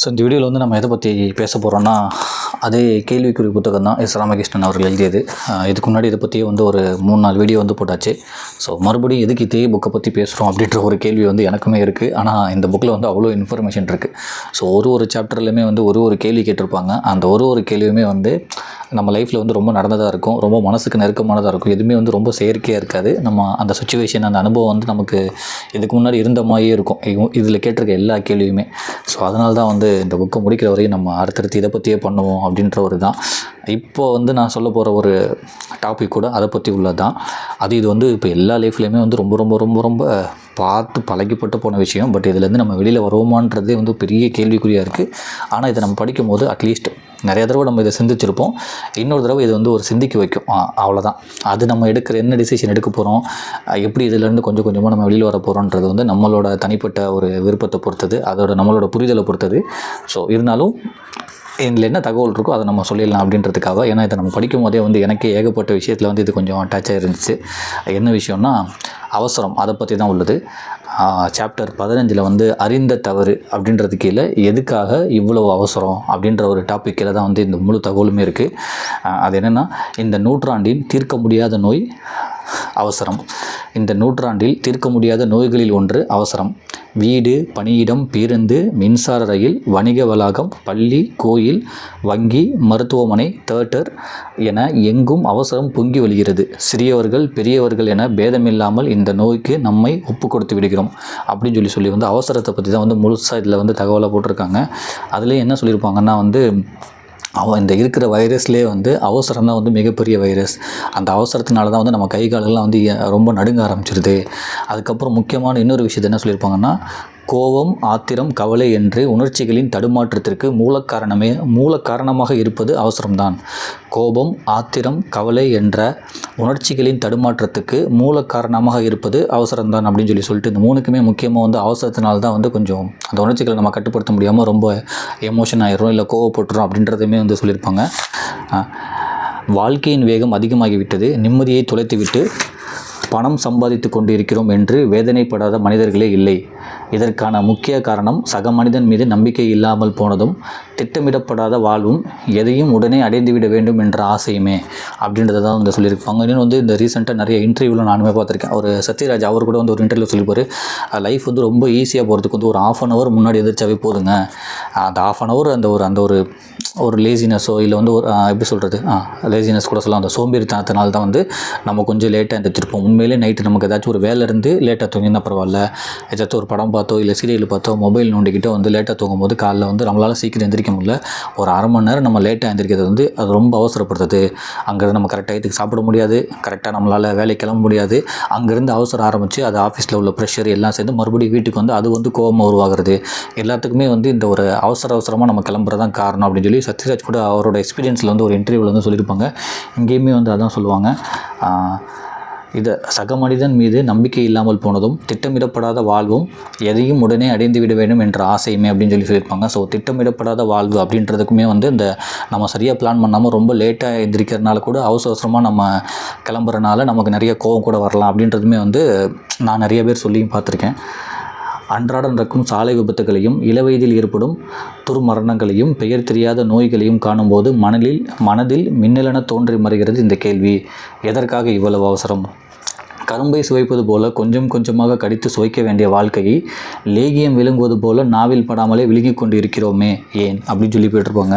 So இந்த வீடியோவில் வந்து நம்ம எதை பற்றி பேச போகிறோம்னா அதே கேள்விக்குறி புத்தகம் தான் எஸ் ராமகிருஷ்ணன் அவர்கள் எழுதியது. இதுக்கு முன்னாடி இதை பற்றியே வந்து ஒரு மூணு நாலு வீடியோ வந்து போட்டாச்சு. ஸோ மறுபடியும் எதுக்கு இதே புக்கை பற்றி பேசுகிறோம் அப்படின்ற ஒரு கேள்வி வந்து எனக்குமே இருக்குது ஆனால் இந்த புக்கில் வந்து அவ்வளோ இன்ஃபர்மேஷன் இருக்குது ஸோ ஒரு ஒரு சாப்டர்லையுமே வந்து ஒரு ஒரு கேள்வி கேட்டிருப்பாங்க. அந்த ஒரு ஒரு கேள்வியுமே வந்து நம்ம லைஃப்பில் வந்து ரொம்ப நடந்ததாக இருக்கும். ரொம்ப மனசுக்கு நெருக்கமானதாக இருக்கும். எதுவுமே வந்து ரொம்ப செயற்கையாக இருக்காது. நம்ம அந்த சுச்சுவேஷன் அந்த அனுபவம் வந்து நமக்கு இதுக்கு முன்னாடி இருந்த மாதிரியே இருக்கும். இதில் கேட்டிருக்க எல்லா கேள்வியுமே. ஸோ அதனால தான் வந்து இந்த புக்கை முடிக்கிற வரையும் நம்ம அடுத்தடுத்து இதை பற்றியே பண்ணுவோம் அப்படின்ற ஒரு தான் இப்போ வந்து நான் சொல்ல போகிற ஒரு டாபிக் கூட அதை பற்றி உள்ளது தான் அது இது வந்து இப்போ எல்லா லைஃப்லேயுமே வந்து ரொம்ப ரொம்ப ரொம்ப ரொம்ப பார்த்து பழகிப்பட்டு போன விஷயம். பட் இதுலேருந்து நம்ம வெளியில் வருவோமான்றதே வந்து பெரிய கேள்விக்குறியாக இருக்குது ஆனால் இதை நம்ம படிக்கும் போது அட்லீஸ்ட் நிறைய தடவை நம்ம இதை சிந்திச்சிருப்போம். இன்னொரு தடவை இது வந்து ஒரு சிந்திக்க வைக்கும். அவ்வளோதான் அது நம்ம எடுக்கிற என்ன டிசிஷன் எடுக்க போகிறோம் எப்படி இதிலேருந்து கொஞ்சம் கொஞ்சமாக நம்ம வெளியில் வர போகிறோன்றது வந்து நம்மளோட தனிப்பட்ட ஒரு விருப்பத்தை பொறுத்தது. அதோட நம்மளோட புரிதலை பொறுத்தது. ஸோ இருந்தாலும் இதில் என்ன தகவல் இருக்கோ அதை நம்ம சொல்லிடலாம் அப்படின்றதுக்காக. ஏன்னா இதை நம்ம படிக்கும் போதே வந்து எனக்கே ஏகப்பட்ட விஷயத்தில் வந்து இது கொஞ்சம் டச்சாக இருந்துச்சு என்ன விஷயம்னா அவசரம். அதை பற்றி தான் உள்ளது. சாப்டர் பதினஞ்சில் வந்து அறிந்த தவறு அப்படின்றது கீழே எதுக்காக இவ்வளவு அவசரம் அப்படின்ற ஒரு டாபிக் கீழே தான் வந்து இந்த முழு தகவலுமே இருக்குது அது என்னென்னா இந்த நூற்றாண்டின் தீர்க்க முடியாத நோய் அவசரம். இந்த நூற்றாண்டில் தீர்க்க முடியாத நோய்களில் ஒன்று அவசரம். வீடு பணியிடம் பேருந்து மின்சார ரயில் வணிக வளாகம் பள்ளி கோயில் வங்கி மருத்துவமனை தேட்டர் என எங்கும் அவசரம் பொங்கி வழிகிறது. சிறியவர்கள் பெரியவர்கள் என பேதமில்லாமல் இந்த இந்த நோய்க்கு நம்மை ஒப்பு கொடுத்து விடுகிறோம் அப்படின்னு சொல்லி சொல்லி வந்து அவசரத்தை பற்றி தான் வந்து முழுசாக இதில் வந்து தகவலாக போட்டிருக்காங்க. அதுலேயும் என்ன சொல்லியிருப்பாங்கன்னா வந்து அவன் இந்த இருக்கிற வைரஸ்லேயே வந்து அவசரம் தான் வந்து மிகப்பெரிய வைரஸ். அந்த அவசரத்தினால தான் வந்து நம்ம கை காலெல்லாம் வந்து ரொம்ப நடுங்க ஆரம்பிச்சிருது. அதுக்கப்புறம் முக்கியமான இன்னொரு விஷயத்தை என்ன சொல்லியிருப்பாங்கன்னா கோபம் ஆத்திரம் கவலை என்று உணர்ச்சிகளின் தடுமாற்றத்திற்கு மூலக்காரணமே மூலக்காரணமாக இருப்பது அவசரம்தான். கோபம் ஆத்திரம் கவலை என்ற உணர்ச்சிகளின் தடுமாற்றத்துக்கு மூல காரணமாக இருப்பது அவசரம்தான் அப்படின்னு சொல்லி சொல்லிட்டு இந்த மூணுக்குமே முக்கியமாக வந்து அவசரத்தினால தான் வந்து கொஞ்சம் அந்த உணர்ச்சிகளை நம்ம கட்டுப்படுத்த முடியாமல் ரொம்ப எமோஷன் ஆயிரும் இல்லை கோவப்பட்டுரும் அப்படின்றதுமே வந்து சொல்லியிருப்பாங்க. வாழ்க்கையின் வேகம் அதிகமாகிவிட்டது. நிம்மதியை துளைத்துவிட்டு பணம் சம்பாதித்து கொண்டு இருக்கிறோம் என்று வேதனைப்படாத மனிதர்களே இல்லை. இதற்கான முக்கிய காரணம் சக மனிதன் மீது நம்பிக்கை இல்லாமல் போனதும் திட்டமிடப்படாத வாழ்வும் எதையும் உடனே அடைந்துவிட வேண்டும் என்ற ஆசையுமே அப்படின்றத தான் வந்து சொல்லியிருப்பாங்க இன்னும் வந்து இந்த ரீசெண்டாக நிறைய இன்டர்வியூவில் நானுமே பார்த்துருக்கேன். ஒரு சத்யராஜ் அவர் கூட வந்து ஒரு இன்டர்வியூ சொல்லிப்பார் லைஃப் வந்து ரொம்ப ஈஸியாக போகிறதுக்கு வந்து ஒரு ஆஃப் அன் ஹவர் முன்னாடி எதிர்த்தாவே போதுங்க. அந்த ஆஃப் அன் ஹவர் அந்த ஒரு அந்த ஒரு ஒரு லேசினஸோ இல்லை வந்து ஒரு எப்படி சொல்கிறது லேசினஸ் கூட சொல்லலாம். அந்த சோம்பேறித்தனத்தினால தான் வந்து நம்ம கொஞ்சம் லேட்டாக எழுந்திரிச்சிருப்போம் உண்மையிலே நைட்டு நமக்கு ஏதாச்சும் ஒரு வேலை இருந்து லேட்டாக தூங்கினா பரவாயில்ல. ஏதாச்சும் ஒரு படம் பார்த்தோ இல்லை சீரியல் பார்த்தோ மொபைல் நோண்டிக்கிட்டோ வந்து லேட்டாக தூங்கும் போது காலைல வந்து நம்மளால் சீக்கிரம் எந்திரிக்க முடியல. ஒரு அரை மணி நேரம் நம்ம லேட்டாக எந்திரிக்கிறது வந்து அது ரொம்ப அவசரப்படுத்துது. அங்கேருந்து நம்ம கரெக்ட் இதுக்கு சாப்பிட முடியாது. கரெக்டாக நம்மளால் வேலைக்கு கிளம்ப முடியாது. அங்கேருந்து அவசரம் ஆரம்பித்து அது ஆஃபீஸில் உள்ள ப்ரெஷர் எல்லாம் சேர்ந்து மறுபடியும் வீட்டுக்கு வந்து அது வந்து கோபமாக உருவாகிறது. எல்லாத்துக்குமே வந்து இந்த ஒரு அவசர அவசரமாக நம்ம கிளம்புறதான் காரணம் அப்படின்னு சொல்லி சத்யராஜ் கூட அவரோட எக்ஸ்பீரியன்ஸில் வந்து ஒரு இன்டர்வியூவில் வந்து சொல்லியிருப்பாங்க. இங்கேயுமே வந்து அதான் சொல்லுவாங்க. இது சக மனிதன் மீது நம்பிக்கை இல்லாமல் போனதும் திட்டமிடப்படாத வாழ்வும் எதையும் உடனே அடைந்து விட வேண்டும் என்ற ஆசையுமே அப்படின்னு சொல்லி சொல்லியிருப்பாங்க. ஸோ திட்டமிடப்படாத வாழ்வு அப்படின்றதுக்குமே வந்து இந்த நம்ம சரியாக பிளான் பண்ணாமல் ரொம்ப லேட்டாக எந்திரிக்கிறனால கூட அவசர அவசரமாக நம்ம கிளம்புறனால நமக்கு நிறைய கோவம் கூட வரலாம் அப்படின்றதுமே வந்து நான் நிறைய பேர் சொல்லியும் பார்த்துருக்கேன். அன்றாடம் நடக்கும் சாலை விபத்துகளையும் இளவயதில் ஏற்படும் துர்மரணங்களையும் பெயர் தெரியாத நோய்களையும் காணும்போது மணலில் மனதில் மின்னலென தோன்றி மறைகிறது இந்த கேள்வி. எதற்காக இவ்வளவு அவசரம்? கரும்பை சுவைப்பது போல கொஞ்சம் கொஞ்சமாக கடித்து சுவைக்க வேண்டிய வாழ்க்கையை லேகியம் விழுங்குவது போல நாவில் படாமலே விழுங்கி கொண்டு இருக்கிறோமே ஏன்? அப்படின்னு சொல்லி போயிட்டுருப்பாங்க.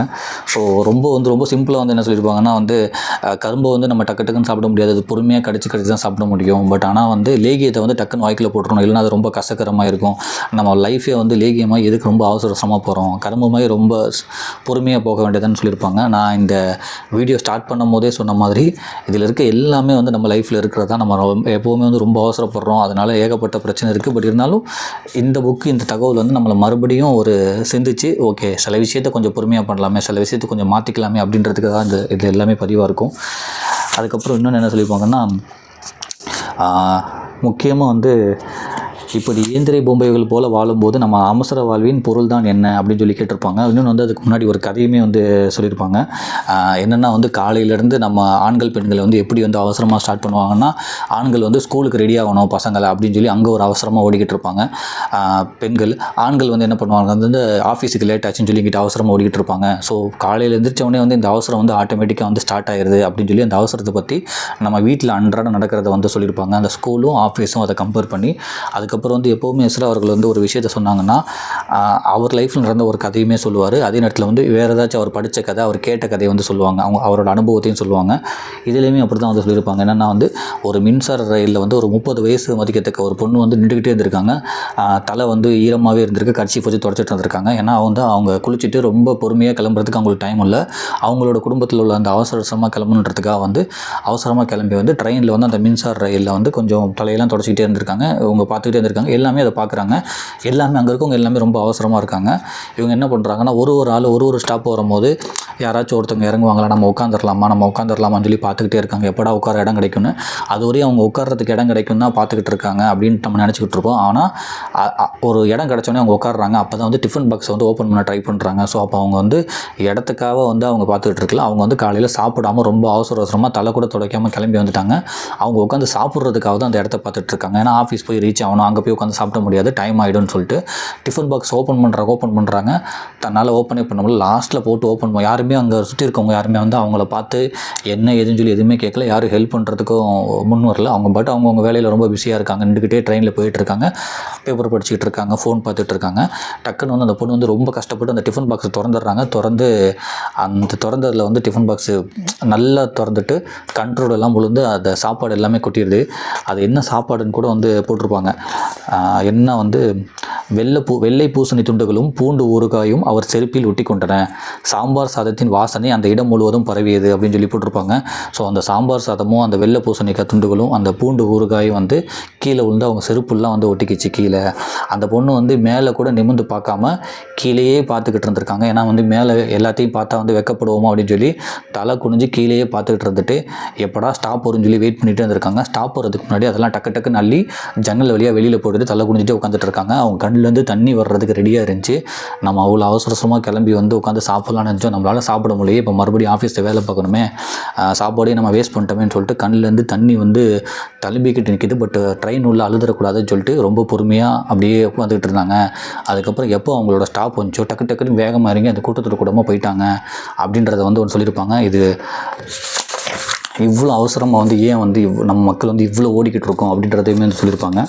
ஸோ ரொம்ப வந்து ரொம்ப சிம்பிளாக வந்து என்ன சொல்லியிருப்பாங்கன்னா வந்து கரும்பை வந்து நம்ம டக்கு டக்குன்னு சாப்பிட முடியாது. அது பொறுமையாக கடிச்சு கடிச்சு தான் சாப்பிட முடியும். பட் ஆனால் வந்து லேகியத்தை வந்து டக்குன்னு வாய்க்கில் போட்டுருணும் இல்லைன்னா அது ரொம்ப கசக்கரமாக இருக்கும். நம்ம லைஃபே வந்து லேகியமாக எதுக்கு ரொம்ப அவசர அவசரமாக போகிறோம் கரும்பு மாதிரி ரொம்ப பொறுமையாக போக வேண்டியதுன்னு சொல்லியிருப்பாங்க. நான் இந்த வீடியோ ஸ்டார்ட் பண்ணும் போதே சொன்ன மாதிரி இதில் இருக்க எல்லாமே வந்து நம்ம லைஃப்பில் இருக்கிறதா நம்ம ரொம்ப- எப்போவுமே வந்து ரொம்ப அவசரப்படுறோம். அதனால் ஏகப்பட்ட பிரச்சனை இருக்குது பட் இருந்தாலும் இந்த புக்கு இந்த தகவல் வந்து நம்மளை மறுபடியும் ஒரு சிந்திச்சு ஓகே சில விஷயத்தை கொஞ்சம் பொறுமையாக பண்ணலாமே சில விஷயத்தை கொஞ்சம் மாற்றிக்கலாமே அப்படின்றதுக்கு தான் இந்த இது எல்லாமே பதிவாக இருக்கும். அதுக்கப்புறம் இன்னொன்று என்ன சொல்லியிருப்பாங்கன்னா முக்கியமாக வந்து இப்படி இயந்திர பொம்மைகள் போல வாழும்போது நம்ம அவசர வாழ்வின் பொருள் தான் என்ன அப்படின்னு சொல்லி கேட்டிருப்பாங்க. இன்னொன்று வந்து அதுக்கு முன்னாடி ஒரு கதையுமே வந்து சொல்லியிருப்பாங்க. என்னென்னா வந்து காலையிலேருந்து நம்ம ஆண்கள் பெண்களை வந்து எப்படி வந்து அவசரமாக ஸ்டார்ட் பண்ணுவாங்கன்னா ஆண்கள் வந்து ஸ்கூலுக்கு ரெடி ஆகணும் பசங்களை அப்படின்னு சொல்லி அங்கே ஒரு அவசரமாக ஓடிக்கிட்டு இருப்பாங்க. பெண்கள் ஆண்கள் வந்து என்ன பண்ணுவாங்க வந்து ஆஃபீஸுக்கு லேட் ஆச்சுன்னு சொல்லிக்கிட்டு அவசரமாக ஓடிக்கிட்டு இருப்பாங்க. ஸோ காலையில் எழுந்திரிச்சவனே வந்து இந்த அவசரம் வந்து ஆட்டோமேட்டிக்காக வந்து ஸ்டார்ட் ஆயிருது அப்படின்னு சொல்லி அந்த அவசரத்தை பற்றி நம்ம வீட்டில் அன்றாடம் நடக்கிறத வந்து சொல்லியிருப்பாங்க. அந்த ஸ்கூலும் ஆஃபீஸும் அதை கம்பேர் பண்ணி அதுக்கப்புறம் வந்து எப்போவுமே எஸ்ரா அவர்கள் வந்து ஒரு விஷயத்த சொன்னாங்கன்னா அவர் லைஃப்பில் நடந்த ஒரு கதையுமே சொல்லுவார். அதே நேரத்தில் வந்து வேறு ஏதாச்சும் அவர் படித்த கதை அவர் கேட்ட கதையை வந்து சொல்லுவாங்க. அவங்க அவரோட அனுபவத்தையும் சொல்லுவாங்க. இதுலேயுமே அப்படி தான் வந்து சொல்லியிருப்பாங்க. என்னென்னா வந்து ஒரு மின்சார ரயிலில் வந்து ஒரு முப்பது வயசு மதிக்கத்தக்க ஒரு பொண்ணு வந்து நின்றுக்கிட்டே இருந்திருக்காங்க. தலை வந்து ஈரமாகவே இருந்திருக்கு. கட்சி போச்சு தொடச்சிட்டு இருந்திருக்காங்க. ஏன்னா வந்து அவங்க குளிச்சுட்டு ரொம்ப பொறுமையாக கிளம்புறதுக்கு அவங்களுக்கு டைம் இல்லை. அவங்களோட குடும்பத்தில் உள்ள அந்த அவசர அவசரமாக கிளம்பணுன்றதுக்காக வந்து அவசரமாக கிளம்பி வந்து ட்ரெயினில் வந்து அந்த மின்சார ரயிலில் வந்து கொஞ்சம் தலையெல்லாம் தொடச்சிக்கிட்டே இருந்திருக்காங்க. இவங்க பார்த்துக்கிட்டே இருந்திருக்காங்க எல்லாமே அதை பார்க்குறாங்க. எல்லாமே அங்கே இருக்கவங்க எல்லாமே ரொம்ப அவசரமாக இருக்காங்க. இவங்க என்ன பண்ணுறாங்கன்னா ஒரு ஒரு ஆள் ஒரு ஒரு ஸ்டாப் வரும்போது யாராச்சும் ஒருத்தவங்க இறங்குவாங்களா நம்ம உட்காந்துடலாமா நம்ம உட்காந்துடலாமான்னு சொல்லி பார்த்துக்கிட்டே இருக்காங்க. எப்படா உட்கார இடம் கிடைக்கும்னு. அது வரையும் அவங்க உட்காரத்துக்கு இடம் கிடைக்கும் தான் பார்த்துக்கிட்டு இருக்காங்க அப்படின்னு நம்ம நினச்சிக்கிட்டு இருப்போம். ஆனால் ஒரு இடம் கிடச்சோன்னே அவங்க உட்காடுறாங்க அப்போ தான் வந்து டிஃபன் பாக்ஸ் வந்து ஓப்பன் பண்ண ட்ரை பண்ணுறாங்க ஸோ அப்போ அவங்க வந்து இடத்துக்காக வந்து அவங்க பார்த்துக்கிட்டு இருக்கல அவங்க வந்து காலையில் சாப்பிடாம ரொம்ப அவசர அவசரமாக தலை கூட துடைக்காமல் கிளம்பி வந்துட்டாங்க. அவங்க உட்காந்து சாப்பிட்றதுக்காக தான் அந்த இடத்த பார்த்துட்டு இருக்காங்க. ஏன்னா ஆஃபீஸ் போய் ரீச் ஆகணும். அங்கே அங்கே போய் உட்காந்து சாப்பிட முடியாது. டைம் ஆகிடும்னு சொல்லிட்டு டிஃபன் பாக்ஸ் ஓப்பன் பண்ணுறாங்க ஓப்பன் பண்ணுறாங்க தன்னால் ஓப்பனே பண்ண முடியல. லாஸ்ட்டில் போட்டு ஓப்பன் யாருமே அங்கே சுற்றி இருக்கவங்க யாருமே வந்து அவங்கள பார்த்து என்ன ஏதுன்னு சொல்லி எதுவுமே கேட்கல. யாரும் ஹெல்ப் பண்ணுறதுக்கும் முன் வரல. அவங்க பட் அவங்கவுங்க வேலையில் ரொம்ப பிஸியாக இருக்காங்க. நின்றுக்கிட்டே ட்ரெயினில் போயிட்டுருக்காங்க பேப்பர் படிச்சுட்டு இருக்காங்க. ஃபோன் பார்த்துட்டு இருக்காங்க. டக்குன்னு வந்து அந்த பொண்ணு வந்து ரொம்ப கஷ்டப்பட்டு அந்த டிஃபன் பாக்ஸை திறந்துடுறாங்க. திறந்து அந்த திறந்ததில் வந்து டிஃபன் பாக்ஸு நல்லா திறந்துட்டு கண்ட்ரோல் எல்லாம் விழுந்து அந்த சாப்பாடு எல்லாமே கொட்டிடுது. அது என்ன சாப்பாடுன்னு கூட வந்து போட்டிருப்பாங்க. என்ன வந்து வெள்ளை பூ வெள்ளை பூசணி துண்டுகளும் பூண்டு ஊறுகாயும் அவர் செருப்பில் ஒட்டி கொண்டன சாம்பார் சாதத்தின் வாசனை அந்த இடம் முழுவதும் பரவியது அப்படின்னு சொல்லி போட்டிருப்பாங்க. ஸோ அந்த சாம்பார் சாதமும் அந்த வெள்ளை பூசணிக்காய் துண்டுகளும் அந்த பூண்டு ஊறுகாயும் வந்து கீழே விழுந்து அவங்க செருப்புலாம் வந்து ஒட்டிக்கிச்சு கீழே. அந்த பொண்ணு வந்து மேலே கூட நிமிர்ந்து பார்க்காம கீழேயே பார்த்துக்கிட்டு இருந்திருக்காங்க. ஏன்னா வந்து மேலே எல்லாத்தையும் பார்த்தா வந்து வெக்கப்படுவோமா அப்படின்னு சொல்லி தலை குனிஞ்சு கீழேயே பார்த்துக்கிட்டு இருந்துட்டு எப்படா ஸ்டாப் வரும்னு சொல்லி வெயிட் பண்ணிட்டு இருந்திருக்காங்க. ஸ்டாப் வரதுக்கு முன்னாடி அதெல்லாம் டக்கு டக்கு நல்லி ஜன்னல் வழியாக வெளியில் போட்டுட்டு தலை குனிஞ்சிட்டு உட்காந்துட்டு இருக்காங்க. அவங்க கண்ணுலேருந்து தண்ணி வர்றதுக்கு ரெடியாக இருந்துச்சு. நம்ம அவ்வளோ அவசர அவசரமாக கிளம்பி வந்து உட்காந்து சாப்பிட்லாம்னு நினச்சோம் நம்மளால் சாப்பிட முடியல இப்போ மறுபடியும் ஆஃபீஸில் வேலை பார்க்கணுமே ஆஹ் சாப்பாடையும் நம்ம வேஸ்ட் பண்ணிட்டோமேன்னு சொல்லிட்டு கண்ணுலேருந்து தண்ணி வந்து தழும்பிக்கிட்டு நிற்கிது பட் ட்ரெயின் உள்ளே அழுதுறக்கூடாதுன்னு சொல்லிட்டு ரொம்ப பொறுமையாக அப்படியே உட்காந்துக்கிட்டு இருந்தாங்க. அதுக்கப்புறம் எப்போ அவங்களோட ஸ்டாப் வந்துச்சோ டக்கு டக்குன்னு வேகமாக இறங்கி அந்த கூட்டத்தோட கூடமாக போயிட்டாங்க அப்படின்றத வந்து ஒன்று சொல்லியிருப்பாங்க. இது இவ்வளோ அவசரமாக வந்து ஏன் வந்து இவ் நம்ம மக்கள் வந்து இவ்வளோ ஓடிக்கிட்டு இருக்கோம் அப்படின்றதையுமே வந்து சொல்லியிருப்பாங்க.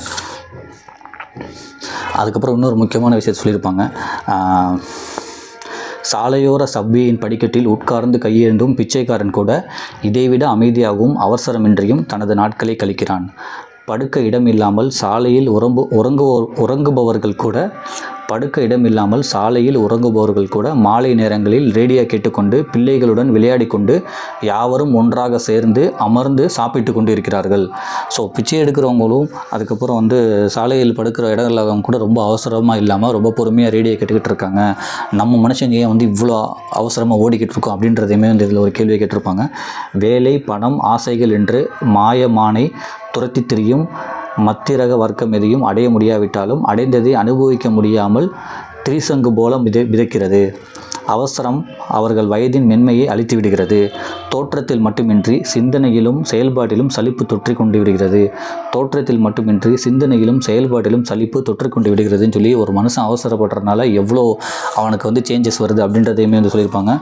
அதுக்கப்புறம் இன்னொரு முக்கியமான விஷயத்தை சொல்லியிருப்பாங்க. சாலையோர சப்வேயின் படிக்கட்டில் உட்கார்ந்து கையேந்தும் பிச்சைக்காரன் கூட இதைவிட அமைதியாகவும் அவசரமின்றியும் தனது நாட்களை கழிக்கிறான். படுக்க இடமில்லாமல் சாலையில் உறம்பு உறங்குவோர் உறங்குபவர்கள் கூட படுக்க இடம் இல்லாமல் சாலையில் உறங்குபவர்கள் கூட மாலை நேரங்களில் ரேடியோ கேட்டுக்கொண்டு பிள்ளைகளுடன் விளையாடி கொண்டு யாவரும் ஒன்றாக சேர்ந்து அமர்ந்து சாப்பிட்டு கொண்டு இருக்கிறார்கள் ஸோ பிச்சை எடுக்கிறவங்களும் அதுக்கப்புறம் வந்து சாலையில் படுக்கிற இடங்கள்ல கூட ரொம்ப அவசரமாக இல்லாமல் ரொம்ப பொறுமையாக ரேடியோ கேட்டுக்கிட்டு இருக்காங்க. நம்ம மனுஷங்க ஏன் வந்து இவ்வளோ அவசரமாக ஓடிக்கிட்டு இருக்கோம் அப்படின்றதையுமே வந்து இதில் ஒரு கேள்வியை கேட்டிருப்பாங்க. வேலை பணம் ஆசைகள் என்று மாயமானை துரத்தி திரியும் மத்திரக வர்க்கம் எதையும் அடைய முடியாவிட்டாலும் அடைந்ததை அனுபவிக்க முடியாமல் திரிசங்கு போல விதை விதைக்கிறது. அவசரம் அவர்கள் வயதின் மென்மையை அழித்து விடுகிறது தோற்றத்தில் மட்டுமின்றி சிந்தனையிலும் செயல்பாட்டிலும் சலிப்பு தொற்றி கொண்டு விடுகிறது. தோற்றத்தில் மட்டுமின்றி சிந்தனையிலும் செயல்பாட்டிலும் சலிப்பு தொற்றி கொண்டு விடுகிறதுன்னு சொல்லி ஒரு மனுஷன் அவசரப்படுறதுனால எவ்வளோ அவனுக்கு வந்து சேஞ்சஸ் வருது அப்படின்றதையுமே வந்து சொல்லியிருப்பாங்க.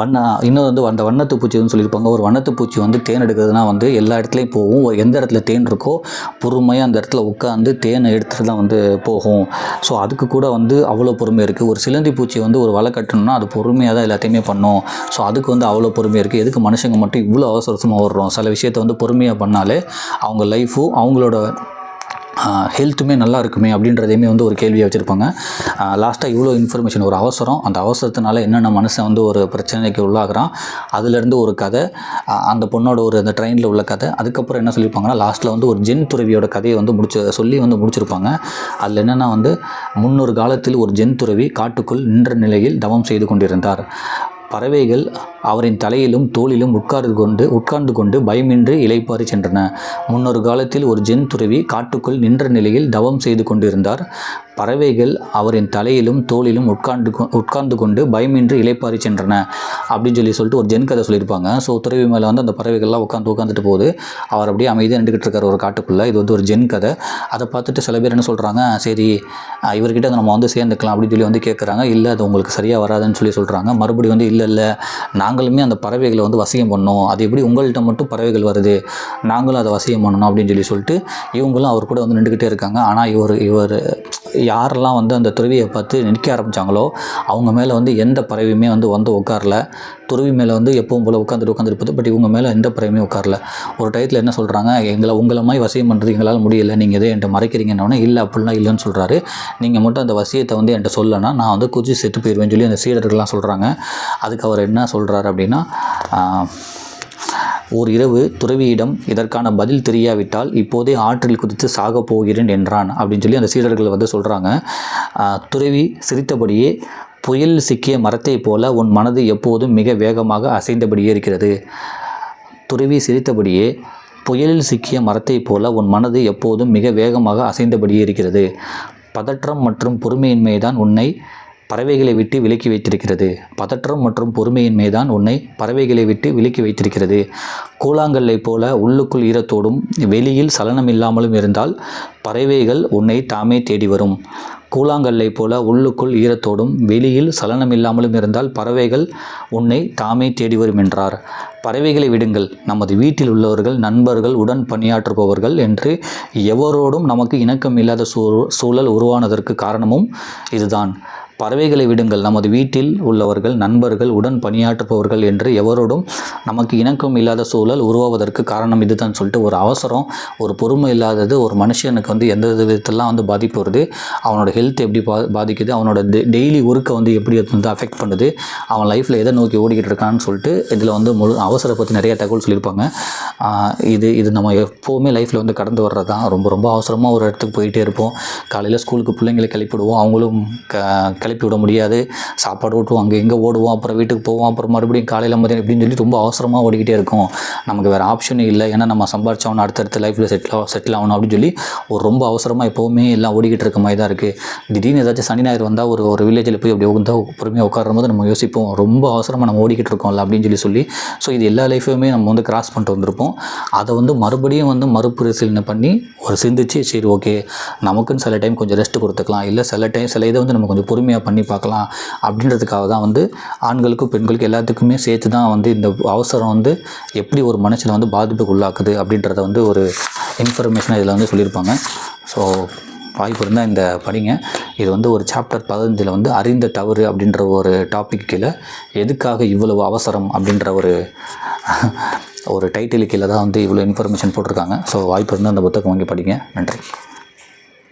வண்ண இன்னும் வந்து அந்த வண்ணத்து பூச்சின்னு சொல்லியிருப்பாங்க. ஒரு வண்ணத்து பூச்சி வந்து தேன் எடுக்கிறதுனா வந்து எல்லா இடத்துலையும் போகும். ஒரு எந்த இடத்துல தேன் இருக்கோ பொறுமையாக அந்த இடத்துல உட்காந்து தேனை எடுத்துகிட்டு தான் வந்து போகும். ஸோ அதுக்கு கூட வந்து அவ்வளோ பொறுமை இருக்குது ஒரு சிலந்தி பூச்சி வந்து ஒரு வலை கட்டணும்னா அது பொறுமையாக தான் எல்லாத்தையுமே பண்ணும். ஸோ அதுக்கு வந்து அவ்வளோ பொறுமை இருக்குது எதுக்கு மனுஷங்க மட்டும் இவ்வளோ அவசரமாக வர்றோம் சில விஷயத்தை வந்து பொறுமையாக பண்ணாலே அவங்க லைஃபும் அவங்களோட ஹெல்த்துமே நல்லா இருக்குமே அப்படின்றதையுமே வந்து ஒரு கேள்வியாக வச்சுருப்பாங்க. லாஸ்ட்டாக இவ்வளோ இன்ஃபர்மேஷன் ஒரு அவசரம். அந்த அவசரத்தினால என்னென்ன மனுஷன் வந்து ஒரு பிரச்சனைக்கு உள்ளாகிறான்? அதுலேருந்து ஒரு கதை அந்த பொண்ணோட ஒரு அந்த ட்ரெயினில் உள்ள கதை. அதுக்கப்புறம் என்ன சொல்லியிருப்பாங்கன்னா லாஸ்ட்டில் வந்து ஒரு ஜென் துறவியோட கதையை வந்து முடிச்சு சொல்லி வந்து முடிச்சிருப்பாங்க. அதில் என்னென்னா வந்து முன்னொரு காலத்தில் ஒரு ஜென் துறவி காட்டுக்குள் நின்ற நிலையில் தவம் செய்து கொண்டிருந்தார். பறவைகள் அவரின் தலையிலும் தோளிலும் உட்கார்ந்து கொண்டு உட்கார்ந்து கொண்டு பயமின்றி இளைப்பாறி சென்றன. முன்னொரு காலத்தில் ஒரு ஜென் துறவி காட்டுக்குள் நின்ற நிலையில் தவம் செய்து கொண்டிருந்தார். பறவைகள் அவரின் தலையிலும் தோளிலும் உட்கார்ந்து உட்கார்ந்து கொண்டு பயமின்றி இளைப்பாறி சென்றன. அப்படின்னு சொல்லி சொல்லிட்டு ஒரு ஜென் கதை சொல்லியிருப்பாங்க. ஸோ துறவி மேலே வந்து அந்த பறவைகள்லாம் உட்காந்து உட்காந்துட்டு போகுது. அவர் அப்படியே அமைதியாக நின்றுக்கிட்டு இருக்கார் ஒரு காட்டுக்குள்ளே. இது வந்து ஒரு ஜென் கதை அதை பார்த்துட்டு சில பேர் என்ன சொல்கிறாங்க சரி இவர்கிட்ட நம்ம வந்து சேர்ந்துக்கலாம் அப்படின்னு சொல்லி வந்து கேட்குறாங்க இல்லை அது உங்களுக்கு சரியாக வராதுன்னு சொல்லி சொல்கிறாங்க மறுபடியும் வந்து இல்லை இல்லை நாங்களுமே அந்த பறவைகளை வந்து வசியம் பண்ணோம். அது எப்படி உங்கள்கிட்ட மட்டும் பறவைகள் வருது? நாங்களும் அதை வசியம் பண்ணணும். அப்படின்னு சொல்லி சொல்லிட்டு இவங்களும் அவர் கூட வந்து நின்றுக்கிட்டே இருக்காங்க. ஆனால் இவர் இவர் யாரெல்லாம் வந்து அந்த துறவியை பார்த்து நிற்க ஆரம்பித்தாங்களோ அவங்க மேலே வந்து எந்த பறவையுமே வந்து வந்து உட்காரல. துறவி மேலே வந்து எப்பவும் போல் உட்காந்துட்டு உட்காந்துருப்பது பட் இவங்க மேலே எந்த பறவையுமே உட்காரல. ஒரு டயத்தில் என்ன சொல்கிறாங்க எங்களை உங்களை மாதிரி வசியம் பண்ணுறது எங்களால் முடியல. நீங்கள் எதை என்கிட்ட மறைக்கிறீங்கன்னொன்னே இல்லை அப்படிலாம் இல்லைன்னு சொல்கிறாரு நீங்கள் மட்டும் அந்த வசியத்தை வந்து என்கிட்ட சொல்லலைன்னா நான் வந்து குச்சி செத்து போயிடுவேன்னு சொல்லி அந்த சீடர்கள்லாம் சொல்கிறாங்க அதுக்கு அவர் என்ன சொல்கிறாரு அப்படின்னா ஓர் இரவு துறவியிடம் இதற்கான பதில் தெரியாவிட்டால் இப்போதே ஆற்றில் குதித்து சாகப் போகிறேன் என்றான் அப்படின்னு சொல்லி அந்த சீடர்கள் வந்து சொல்கிறாங்க துறவி சிரித்தபடியே புயல் சிக்கிய மரத்தைப் போல உன் மனது எப்போதும் மிக வேகமாக அசைந்தபடியே இருக்கிறது. துறவி சிரித்தபடியே புயலில் சிக்கிய மரத்தைப் போல உன் மனது எப்போதும் மிக வேகமாக அசைந்தபடியே இருக்கிறது. பதற்றம் மற்றும் பொறுமையின்மை தான் உன்னை பறவைகளை விட்டு விலக்கி வைத்திருக்கிறது. பதற்றம் மற்றும் பொறுமையின்மைதான் உன்னை பறவைகளை விட்டு விலக்கி வைத்திருக்கிறது. கூழாங்கல்லை போல உள்ளுக்குள் ஈரத்தோடும் வெளியில் சலனமில்லாமலும் இருந்தால் பறவைகள் உன்னை தாமே தேடி வரும். கூழாங்கல்லை போல உள்ளுக்குள் ஈரத்தோடும் வெளியில் சலனம் இல்லாமலும் இருந்தால் பறவைகள் உன்னை தாமே தேடி வரும் என்றார். பறவைகளை விடுங்கள். நமது வீட்டில் உள்ளவர்கள் நண்பர்கள் உடன் பணியாற்றுபவர்கள் என்று எவரோடும் நமக்கு இணக்கம் இல்லாத சூ சூழல் உருவானதற்கு காரணமும் இதுதான். பறவைகளை விடுங்கள். நமது வீட்டில் உள்ளவர்கள் நண்பர்கள் உடன் பணியாற்றுபவர்கள் என்று எவரோடும் நமக்கு இணக்கம் இல்லாத சூழல் உருவாவதற்கு காரணம் இதுதான் சொல்லிட்டு ஒரு அவசரம் ஒரு பொறுமை இல்லாதது ஒரு மனுஷனுக்கு வந்து எந்த விதத்திலாம் வந்து பாதிப்பு வருது அவனோட ஹெல்த் எப்படி பா பாதிக்குது அவனோட டெய்லி ஒர்க்கை வந்து எப்படி வந்து அஃபெக்ட் பண்ணுது அவன் லைஃப்பில் எதை நோக்கி ஓடிக்கிட்டு இருக்கான்னு சொல்லிட்டு இதில் வந்து முழு அவசர பற்றி நிறைய தகவல் சொல்லியிருப்பாங்க. இது இது நம்ம எப்போவுமே லைஃப்பில் வந்து கடந்து வர்றது தான் ரொம்ப ரொம்ப அவசரமாக ஒரு இடத்துக்கு போயிட்டே இருப்போம். காலையில் ஸ்கூலுக்கு பிள்ளைங்களை கிளப்பிடுவோம். அவங்களும் க கிளப்பி விட முடியாது. சாப்பாடு ஊட்டுவோம் அங்கே எங்கே ஓடுவோம் அப்புறம் வீட்டுக்கு போவோம் அப்புறம் மறுபடியும் காலையில் மதியம் இப்படின்னு சொல்லி ரொம்ப அவசரமாக ஓடிக்கிட்டே இருக்கும். நமக்கு வேறு ஆப்ஷனே இல்லை. ஏன்னா நம்ம சம்பாரிச்சவன அடுத்தடுத்த லைஃப்பில் செட்டில் செட்டில் ஆகணும் அப்படின்னு சொல்லி ஒரு ரொம்ப அவசரமாக எப்போவுமே எல்லாம் ஓடிக்கிட்டு இருக்க மாதிரி தான் இருக்குது திடீர்னு ஏதாச்சும் சனி ஞாயிறு வந்தால் ஒரு ஒரு வில்லேஜில் போய் அப்படி உட்காந்து பொறுமையாக உட்காரும் போது நம்ம யோசிப்போம். ரொம்ப அவசரமாக நம்ம ஓடிக்கிட்டு இருக்கோம்ல அப்படின்னு சொல்லி சொல்லி. ஸோ இது எல்லா லைஃபையுமே நம்ம வந்து கிராஸ் பண்ணிட்டு வந்திருப்போம். அதை வந்து மறுபடியும் வந்து மறுபரிசீலனை பண்ணி ஒரு சிந்திச்சு சரி ஓகே நமக்குன்னு சில டைம் கொஞ்சம் ரெஸ்ட் கொடுத்துக்கலாம். இல்லை சில டைம் சில இதை வந்து நம்ம கொஞ்சம் பொறுமையாக பண்ணி பார்க்கலாம் அப்படின்றதுக்காக தான் வந்து ஆண்களுக்கும் பெண்களுக்கும் எல்லாத்துக்குமே சேர்த்து தான் வந்து இந்த அவசரம் வந்து எப்படி ஒரு மனுஷனை வந்து பாதிப்புக்கு உள்ளாக்குது அப்படின்றத வந்து ஒரு இன்ஃபர்மேஷனாக இதில் வந்து சொல்லியிருப்பாங்க. ஸோ வாய்ப்பு இருந்தால் இந்த படிங்க. இது வந்து ஒரு சாப்டர் பதினஞ்சில் வந்து அறிந்த தவறு அப்படின்ற ஒரு டாபிக் கீழே எதுக்காக இவ்வளவு அவசரம் அப்படின்ற ஒரு ஒரு டைட்டில் கீழே தான் வந்து இவ்வளோ இன்ஃபர்மேஷன் போட்டிருக்காங்க. ஸோ வாய்ப்பு இருந்தால் அந்த புத்தகம் வாங்கி படிங்க. நன்றி.